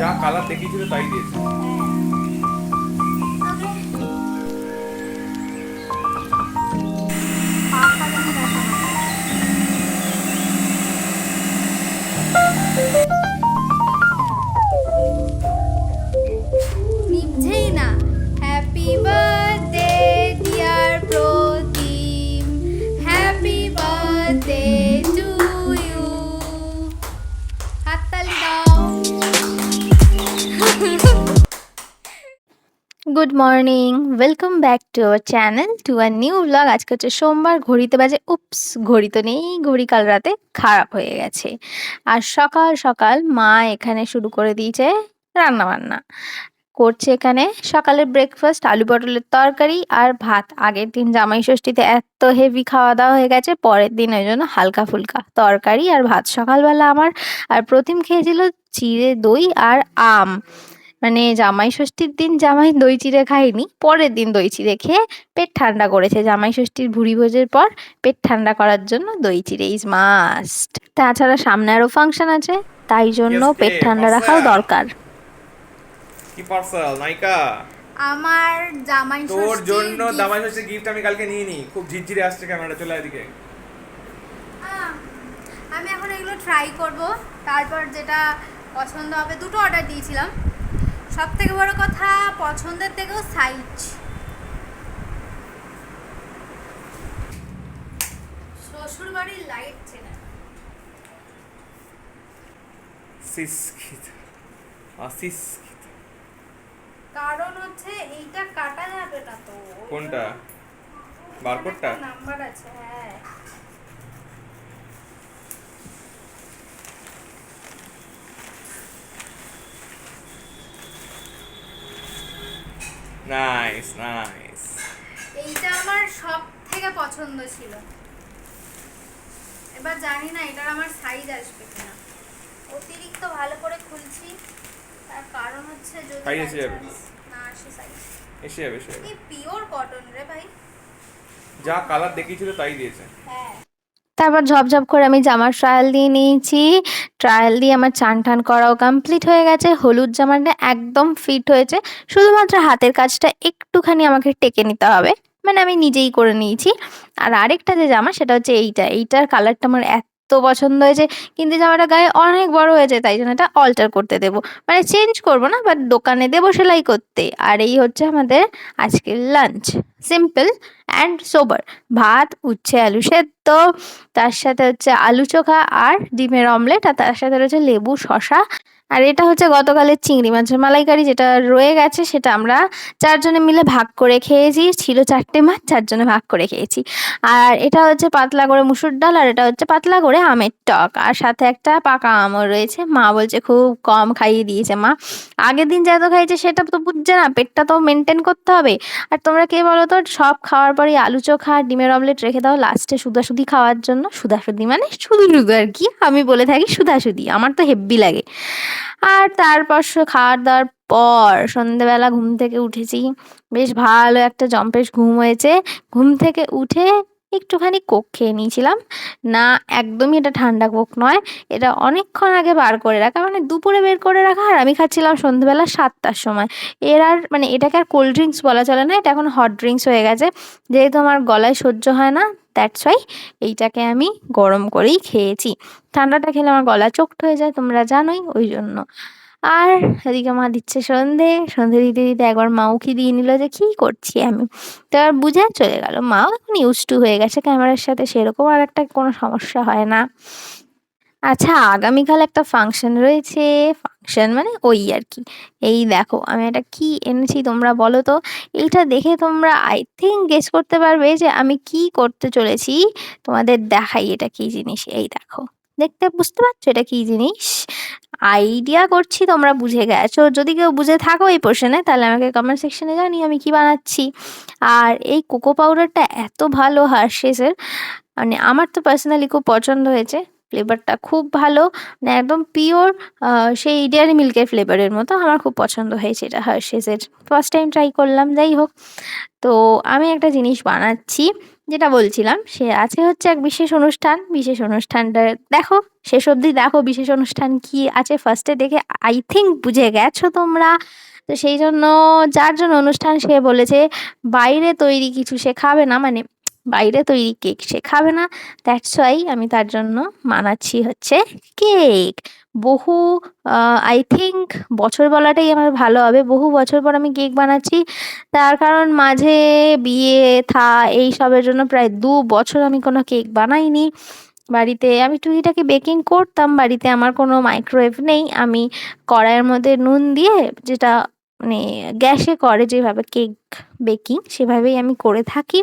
যা কালার দেখিয়েছিল তাই দিয়েছে। Good morning. Welcome back to our channel to our new blog আজকে হচ্ছে সোমবার, ঘড়িতে বাজে উপস ঘড়ি তো নেই, ঘড়ি কাল রাতে খারাপ হয়ে গেছে। আর সকাল সকাল মা এখানে শুরু করে দিয়েছে রান্না বান্না করছে এখানে সকালের ব্রেকফাস্ট আলু পটলের তরকারি আর ভাত। আগের দিন জামাই ষষ্ঠীতে এত হেভি খাওয়া দাওয়া হয়ে গেছে, পরের দিন ওই জন্য হালকা ফুলকা তরকারি আর ভাত। সকালবেলা আমার আর প্রতিম খেয়েছিল চিড়ে দই আর আম। মানে জামাই ষষ্ঠীর দিন জামাই দই চিড়ে খায়নি পরের দিন দই চিড়ে খেয়ে পেট ঠান্ডা করেছে। জামাই ষষ্ঠীর ভুড়ি ভোজের পর পেট ঠান্ডা করার জন্য দই চিড়ে ইজ মাস্ট তাছাড়া সামনে আরও ফাংশন আছে তাই জন্য পেট ঠান্ডা রাখাও দরকার। কি পার্সেল নাইকা আমার জামাই তোর জন্য দামাই হচ্ছে গিফট আমি কালকে নিয়ে নি। খুব ঝিরঝিরে আসছে ক্যামেরা চলে এদিকে। আমি এখন এগুলো ট্রাই করব। তারপর যেটা পছন্দ হবে দুটো অর্ডার দিয়েছিলাম। সব থেকে বড় কথা পছন্দের থেকেও সাইজ শ্বশুর বাড়ির লাইট চেনা কারণ হচ্ছে এইটা কাটা যাবে না তো। কোনটা? বারকোডটা? নাম্বার আছে হ্যাঁ। নাইস নাইস এইটা আমার সব থেকে পছন্দ ছিল। এবার জানি না এটার আমার সাইজ আসবে কিনা। অতিরিক্ত ভালো করে খুলছি তার কারণ হচ্ছে যদি by এসে যাবে। না আসে সাইজ এসে যাবে। এসে যাবে পিওর কটন রে ভাই। যা কালার দেখিয়েছিল তাই দিয়েছে। হ্যাঁ। তারপর ঝপঝপ করে আমি জামার ট্রায়াল দিয়ে নিয়েছি। ট্রায়াল দিয়ে আমার চান টান করাও কমপ্লিট হয়ে গেছে। হলুদ জামাটা একদম ফিট হয়েছে। শুধুমাত্র হাতের কাজটা একটুখানি আমাকে টেকে নিতে হবে। মানে আমি নিজেই করে নিয়েছি। আর আরেকটা যে জামা সেটা হচ্ছে এইটা। এইটার কালারটা আমার এত পছন্দ হয়েছে। কিন্তু জামাটা গায়ে অনেক বড় হয়েছে, তাই জন্য এটা অল্টার করতে দেবো। মানে চেঞ্জ করব না বাট দোকানে দেবো সেলাই করতে। আর এই হচ্ছে আমাদের আজকের লাঞ্চ সিম্পল অ্যান্ড সোবার ভাত, উচ্ছে, আলু সেদ্ধ, তার সাথে হচ্ছে আলু চোখা আর ডিমের অমলেট আর তার সাথে রয়েছে লেবু শশা আর এটা হচ্ছে গতকালের চিংড়ি মাছের মালাইকারি যেটা রয়ে গেছে, সেটা আমরা চারজনে মিলে ভাগ করে খেয়েছি। ছিল চারটে মাছ, চারজনে ভাগ করে খেয়েছি। আর এটা হচ্ছে পাতলা করে মুসুর ডাল আর এটা হচ্ছে পাতলা করে আমের টক। আর সাথে একটা পাকা আমও রয়েছে। মা বলছে খুব কম খাইয়ে দিয়েছে মা। আগের দিন যত খাইছে সেটা তো বুঝছে না, পেটটা তো মেনটেন করতে হবে। আর তোমরা কে বলো তো, সব খাওয়ার পরে আলু চোখা আর ডিমের অমলেট রেখে দাও লাস্টে সুদাসুদি খাওয়ার জন্য। সুদাসুদি মানে শুধু শুধু আর কি, আমি বলে থাকি সুদাসুদি আমার তো হেব্বি লাগে। আর তারপর খাওয়ার দাওয়ার পর সন্ধেবেলা ঘুম থেকে উঠেছি। বেশ ভালো একটা জম্পেশ ঘুম হয়েছে। ঘুম থেকে উঠে একটুখানি কোক খেয়ে নিয়েছিলাম। না, একদমই এটা ঠান্ডা কোক নয়। এটা অনেকক্ষণ আগে বার করে রাখা মানে দুপুরে বের করে রাখা আর আমি খাচ্ছিলাম সন্ধেবেলা সাতটার সময়। এর আর মানে এটাকে আর কোল্ড ড্রিঙ্কস বলা চলে না, এটা এখন হট ড্রিঙ্কস হয়ে গেছে। যেহেতু আমার গলায় সহ্য হয় না দ্যাটস ওয়াই এইটাকে আমি গরম করেই খেয়েছি। ঠান্ডাটা খেলে আমার গলা চোখট হয়ে যায়, তোমরা জানোই, ওই জন্য। আর এদিকে মা দিচ্ছে সন্ধে। সন্ধে দিতে দিতে একবার মা উকি দিয়ে নিল যে কী করছি আমি? তো আর বুঝে চলে গেল। মাও এখন ইউজ টু হয়ে গেছে ক্যামেরার সাথে, সেরকম আর একটা কোনো সমস্যা হয় না। আচ্ছা আগামীকাল একটা ফাংশন রয়েছে। ফাংশন মানে ওই আর কি। এই দেখো, আমি এটা কি এনেছি তোমরা বলো তো? এইটা দেখে তোমরা আই থিঙ্ক গেস করতে পারবে যে আমি কি করতে চলেছি। তোমাদের দেখাই এটা কি জিনিস। এই দেখো। দেখতে বুঝতে পারছ এটা কি জিনিস? আইডিয়া করছি, তোমরা বুঝে গেছো। যদি কেউ বুঝে থাকো এই পোর্শনে তাহলে আমাকে কমেন্ট সেকশনে জানি আমি কি বানাচ্ছি। আর এই কোকো পাউডারটা এত ভালো হার্শেসের মানে আমার তো পার্সোনালি খুব পছন্দ হয়েছে। ফ্লেভারটা খুব ভালো মানে একদম পিওর সেই ডেয়ারি মিল্কের ফ্লেভারের মতো আমার খুব পছন্দ হয়েছে এটা হার্শেসের। ফার্স্ট টাইম ট্রাই করলাম, যাই হোক। তো আমি একটা জিনিস বানাচ্ছি। যেটা বলছিলাম, সে আছে হচ্ছে এক বিশেষ অনুষ্ঠান। বিশেষ অনুষ্ঠানটা দেখো, শেষ অবধি দেখো বিশেষ অনুষ্ঠান কি আছে। ফার্স্টে দেখে আই থিঙ্ক বুঝে গেছো তোমরা। তো সেই জন্য, যার জন্য অনুষ্ঠান সে বলেছে, বাইরে তৈরি কিছু সে খাবে না মানে বাইরে তৈরি কেক সে খাবে না। দ্যাটস ওয়াই আমি তার জন্য মানাচ্ছি হচ্ছে কেক। বহু আই থিঙ্ক বছর বলাটাই আমার ভালো হবে। বহু বছর পর আমি কেক বানাচ্ছি। তার কারণ মাঝে বিয়ে, থা, এই সবের জন্য প্রায় দু বছর আমি কোনো কেক বানাইনি। বাড়িতে আমি টুকিটাকি বেকিং করতাম। বাড়িতে আমার কোনো মাইক্রোওয়েভ নেই। আমি কড়াইয়ের মধ্যে নুন দিয়ে যেটা মানে গ্যাসে করে যেভাবে কেক বেকিং, সেভাবেই আমি করে থাকি।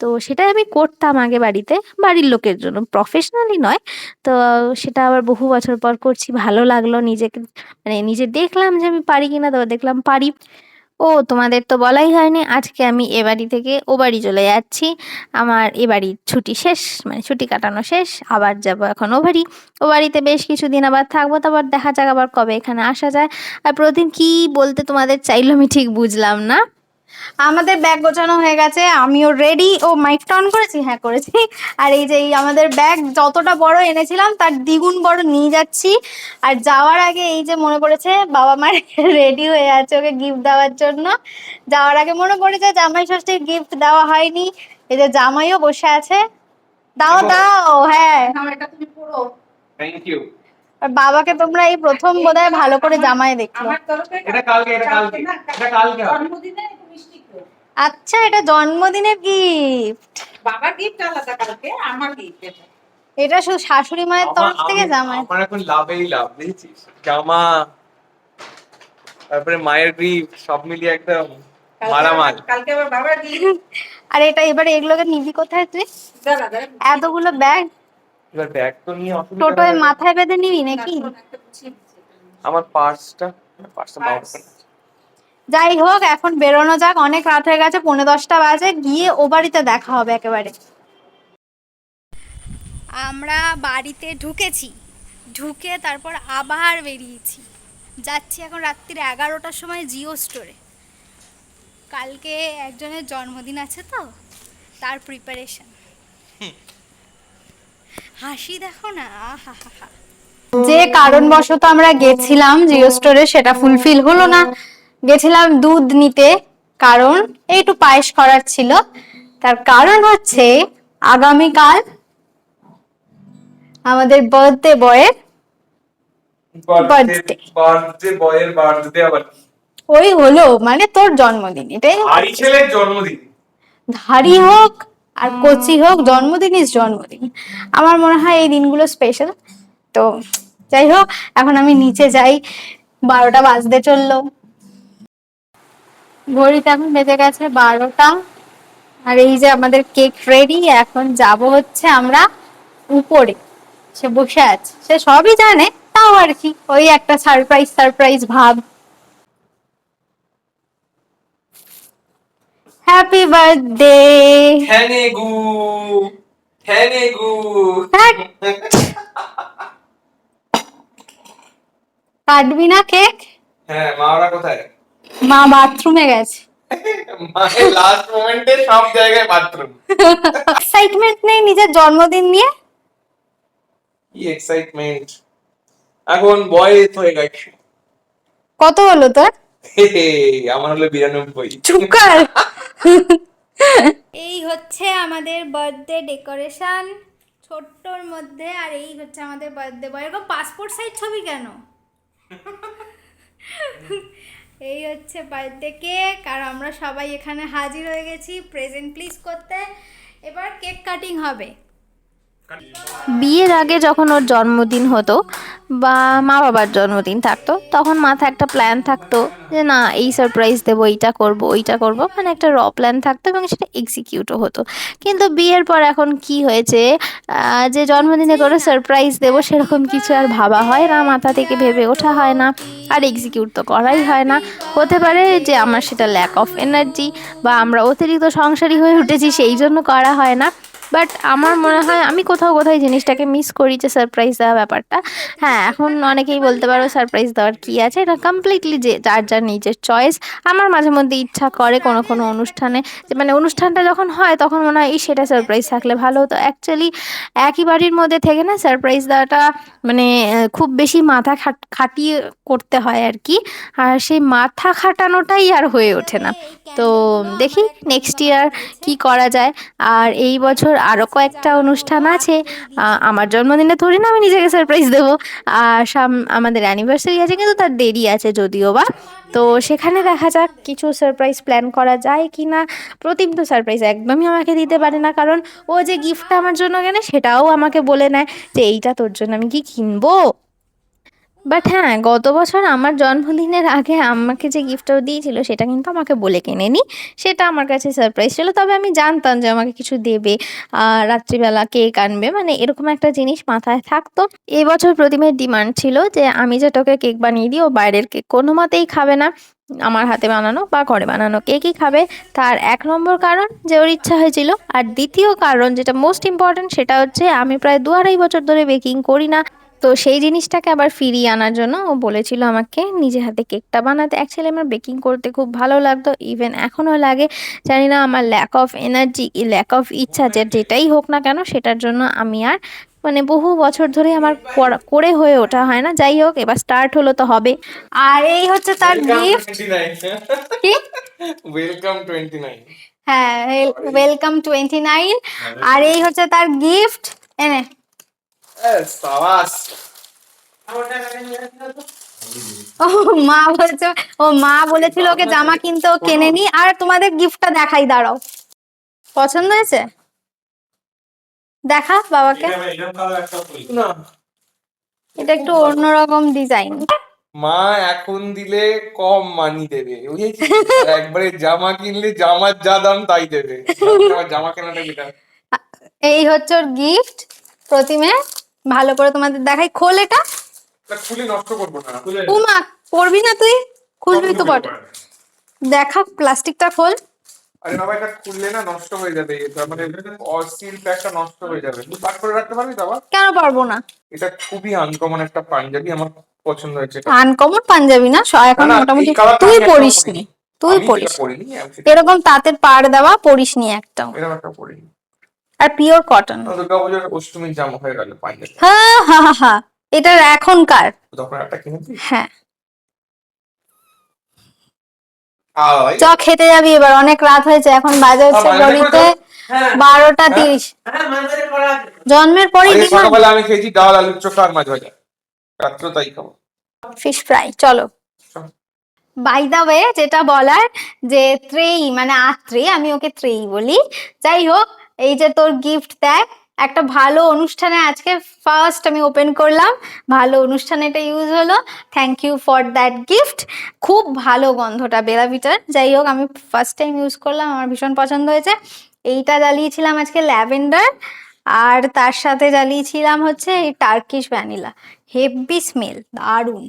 তো সেটাই আমি করতাম আগে বাড়িতে, বাড়ির লোকের জন্য। প্রফেশনালি নয়, তো সেটা আবার বহু বছর পর করছি। ভালো লাগল নিজেকে মানে নিজে দেখলাম যে আমি পারি কিনা, তো দেখলাম পারি। ও, তোমাদের তো বলাই হয়নি। আজকে আমি এ বাড়ি থেকে ও বাড়ি চলে যাচ্ছি। আমার এ বাড়ির ছুটি শেষ মানে ছুটি কাটানো শেষ। আবার যাব এখন ও বাড়ি। ও বাড়িতে বেশ কিছুদিন আবার থাকব, তারপর দেখা যাক আবার কবে এখানে আসা যায়। আর প্রতিদিন কি বলতে তোমাদের চাইলো আমি ঠিক বুঝলাম না। আমাদের ব্যাগ গোছানো হয়ে গেছে আমিও রেডি ও মাইকটা অন করেছি? হ্যাঁ করেছি। আর এই যে এই আমাদের ব্যাগ যতটা বড় এনেছিলাম তার দ্বিগুণ বড় নিয়ে যাচ্ছি। আর যাওয়ার আগে এই যে মনে পড়েছে বাবা মার রেডি হয়ে আছে ওকে গিফট দেওয়ার জন্য। যাওয়ার আগে মনে পড়েছে জামাই ষষ্ঠীর গিফট দেওয়া হয়নি। এই যে জামাইও বসে আছে। দাও দাও হ্যাঁ। থ্যাংক ইউ আর বাবাকে তোমরা এই প্রথম বোধহয় ভালো করে জামাই তরফে এটা কালকে, এটা কালকে। এটা কালকে হবে। জন্মদিনে একটু মিষ্টি তো। আচ্ছা এটা জন্মদিনের গিফট বাবার গিফট আলাদা কালকে আমার গিফট এটা। এটা শুধু শাশুড়ি মায়ের তরফ থেকে জামাই। আমার এখন লাভেই লাভ বুঝেছিস? জামা তারপরে মায়ের গ্রিফ সব মিলিয়ে একদম মারামাল কালকে আবার বাবার গিফট আর এটা এবারে এগুলোকে নিবি কোথায় তুই? এতগুলো ব্যাগ এবার ব্যাগ তো নিয়ে অসুবিধা টোটোয় মাথায় বেঁধে নিবি নাকি। আমার পার্সটা পার্সটা। যাই হোক এখন বেরোনো যাক। অনেক রাত হয়ে গেছে পৌনে দশটা বাজে। গিয়ে ও বাড়িতে দেখা হবে একেবারে। আমরা বাড়িতে ঢুকেছি। ঢুকে তারপর আবার বেরিয়েছি। যাচ্ছি এখন রাত্রির এগারোটার সময় জিও স্টোরে কালকে একজনের জন্মদিন আছে তো তার প্রিপারেশন হাসি দেখো না যে কারণবশত আমরা গেছিলাম জিও স্টোরে সেটা ফুলফিল হলো না। গেছিলাম দুধ নিতে কারণ একটু পায়েস করার ছিল। তার কারণ হচ্ছে আগামীকাল আমাদের বার্থডে বয়ের. বার্থডে বয়ের বার্থডে আবার ওই হলো মানে তোর জন্মদিন এটাই হারি ছেলের জন্মদিন। ধারি হোক আর কচি হোক জন্মদিন ইজ জন্মদিন। আমার মনে হয় এই দিনগুলো স্পেশাল তো যাই হোক এখন আমি নিচে যাই বারোটা বাজতে চলল। ঘড়িতে এখন বেজে গেছে? বারোটা। আর এই যে আমাদের কেক রেডি এখন যাব হচ্ছে আমরা উপরে। সে বসে আছে। সে সবই জানে তাও আর কি। ওই একটা সারপ্রাইজ সারপ্রাইজ ভাব। হ্যাপি বার্থডে হ্যানে গু হ্যানে গু। কাটবি না কেক? হ্যাঁ মা ওরা কোথায়? মা বাথরুমে গেছে। মায়ের লাস্ট মোমেন্টে সব জায়গায় বাথরুম এক্সাইটমেন্ট নেই নিজের জন্মদিন নিয়ে? কি এক্সাইটমেন্ট এখন বয়স হয়ে গেছে। কত হলো তোর? আমার হলো বিরানব্বই। চুপ কর। এই হচ্ছে আমাদের বার্থডে ডেকোরেশন ছোট্টর মধ্যে আর এই হচ্ছে আমাদের বার্থডে বয় এরকম পাসপোর্ট সাইজ ছবি কেন? এই হচ্ছে বার্থডে কেক, আর আমরা সবাই এখানে হাজির হয়ে গেছি। প্রেজেন্ট প্লিজ করতে। এবার কেক কাটিং হবে। বিয়ের আগে যখন ওর জন্মদিন হতো বা মা বাবার জন্মদিন থাকতো, তখন মাথায় একটা প্ল্যান থাকতো যে না, এই সারপ্রাইজ দেবো, এইটা করব, ওইটা করব মানে একটা র প্ল্যান থাকতো এবং সেটা এক্সিকিউটও হতো। কিন্তু বিয়ের পর এখন কি হয়েছে যে জন্মদিনে করে সারপ্রাইজ দেবো সেরকম কিছু আর ভাবা হয় না, মাথা থেকে ভেবে ওঠা হয় না, আর এক্সিকিউট তো করাই হয় না। হতে পারে যে আমার সেটা ল্যাক অফ এনার্জি বা আমরা অতিরিক্ত সংসারী হয়ে উঠেছি, সেই জন্য করা হয় না। বাট আমার মনে হয় আমি কোথাও কোথায় জিনিসটাকে মিস করি যে সারপ্রাইজ দেওয়া ব্যাপারটা। হ্যাঁ এখন অনেকেই বলতে পারো সারপ্রাইজ দেওয়ার কী আছে? এটা কমপ্লিটলি যে যার যার নিজের চয়েস আমার মাঝে মধ্যে ইচ্ছা করে কোনো কোনো অনুষ্ঠানে। যে মানে অনুষ্ঠানটা যখন হয় তখন মনে হয় "ইস, সেটা সারপ্রাইজ থাকলে ভালো হতো। অ্যাকচুয়ালি একই বাড়ির মধ্যে থেকে না সারপ্রাইজ দেওয়াটা মানে খুব বেশি মাথা খাট খাটিয়ে করতে হয় আর কি আর সেই মাথা খাটানোটাই আর হয়ে ওঠে না। তো দেখি নেক্সট ইয়ার কি করা যায়। আর এই বছর আরও কয়েকটা অনুষ্ঠান আছে। আমার জন্মদিনে ধরি না আমি নিজেকে সারপ্রাইজ দেবো। আর সাম, আমাদের অ্যানিভার্সারি আছে কিন্তু তার দেরি আছে যদিও বা। তো সেখানে দেখা যাক কিছু সারপ্রাইজ প্ল্যান করা যায় কি না। প্রতিম তো সারপ্রাইজ একদমই আমাকে দিতে পারে না। কারণ ও যে গিফটটা আমার জন্য কেনে সেটাও আমাকে বলে নেয় যে এইটা তোর জন্য আমি কি কিনবো? বাট হ্যাঁ গত বছর আমার জন্মদিনের আগে আমাকে যে গিফটটা দিয়েছিল, সেটা কিন্তু আমাকে বলে কেনেনি সেটা আমার কাছে সারপ্রাইজ ছিল। তবে আমি জানতাম যে আমাকে কিছু দেবে রাত্রিবেলা কেক আনবে। মানে এরকম একটা জিনিস মাথায় থাকতো। এবছর প্রতিমের ডিমান্ড ছিল যে আমি যে তোকে কেক বানিয়ে দিই, ও বাইরের কেক কোনো মতেই খাবে না। আমার হাতে বানানো বা ঘরে বানানো কেকই খাবে। তার এক নম্বর কারণ যে ওর ইচ্ছা হয়েছিল। আর দ্বিতীয় কারণ যেটা মোস্ট ইম্পর্ট্যান্ট সেটা হচ্ছে আমি প্রায় দু আড়াই বছর ধরে বেকিং করি না। তো সেই জিনিসটাকে আবার ফিরিয়ে আনার জন্য ও বলেছিল আমাকে নিজে হাতে কেকটা বানাতে। অ্যাকচুয়ালি আমার বেকিং করতে খুব ভালো লাগতো ইভেন এখনও লাগে। জানি না আমার lack of energy lack of ইচ্ছা যে যেটাই হোক না কেন সেটার জন্য আমি আর মানে বহু বছর ধরে আমার করে হয়ে ওঠা হয় না। যাই হোক এবার স্টার্ট হলো তো হবে। আর এই হচ্ছে তার গিফট ওয়েলকাম টোয়েন্টি নাইন হ্যাঁ ওয়েলকাম টোয়েন্টি নাইন আর এই হচ্ছে তার গিফট এনে। ও মা বলছে ও মা বলেছিল ওকে জামা কিনতে ও কেনেনি আর তোমাদের গিফটটা দেখাই দাঁড়াও। পছন্দ হয়েছে? দেখা বাবাকে। এটা একটু অন্যরকম ডিজাইন মা এখন দিলে কম মানি দেবে। একবারে জামা কিনলে জামার যা দাম তাই দেবে। জামা কেনাটা বেটার এই হচ্ছে ওর গিফট প্রতিমে। ভালো করে তোমাদের দেখাই। খোল এটা। খুলে নষ্ট করব না উমা পড়বি না তুই? খুলবি তো বটে। দেখা প্লাস্টিকটা খোল। আরে বাবা এটা খুললে না নষ্ট হয়ে যাবে এটা মানে সিল প্যাকটা নষ্ট হয়ে যাবে। তুই পাক করে রাখতে পারবি বাবা কেন পারব না? এটা খুবই আনকমন একটা পাঞ্জাবি আমার পছন্দ হয়েছে। আনকমন পাঞ্জাবি না? এখন মোটামুটি তুই আমি একটাও পড়িস নি তুই এরকম তাঁতের পাড় দেওয়া পড়িস নি একটাও। এরকম একটা পরিনি। আর পিওর কটন দুর্গা পুজোর অষ্টমীর জামা হয়ে গেল পাঞ্জাবি হ্যাঁ হা হা হা এটার এখনকার। তখন একটা কিনেছি হ্যাঁ। চ খেতে যাবি এবার অনেক রাত হয়েছে এখন বাজে হচ্ছে এনে ঘড়িতে হ্যাঁ। বারোটা তিরিশ। জন্মের সকালবেলা আমি খেয়েছি ডাল আলুর চোখা আর মাছ ভাজা। রাত্রেও তাই খাব। ফিশ ফ্রাই চলো। চলো। বাই দা ওয়ে যেটা বলার যে ত্রেই মানে আত্রে আমি ওকে ত্রেই বলি। যাই হোক এই যে তোর গিফট দেয়, একটা ভালো অনুষ্ঠানে আজকে ফার্স্ট আমি ওপেন করলাম। ভালো অনুষ্ঠানে এটা ইউজ হলো। Thank you for that gift খুব ভালো গন্ধটা বেলাভিটার যাই হোক, আমি ফার্স্ট টাইম ইউজ করলাম, আমার ভীষণ পছন্দ হয়েছে। এইটা জ্বালিয়েছিলাম আজকে ল্যাভেন্ডার, আর তার সাথে জ্বালিয়েছিলাম হচ্ছে এই টার্কিশ ভ্যানিলা। হেভি স্মেল দারুণ।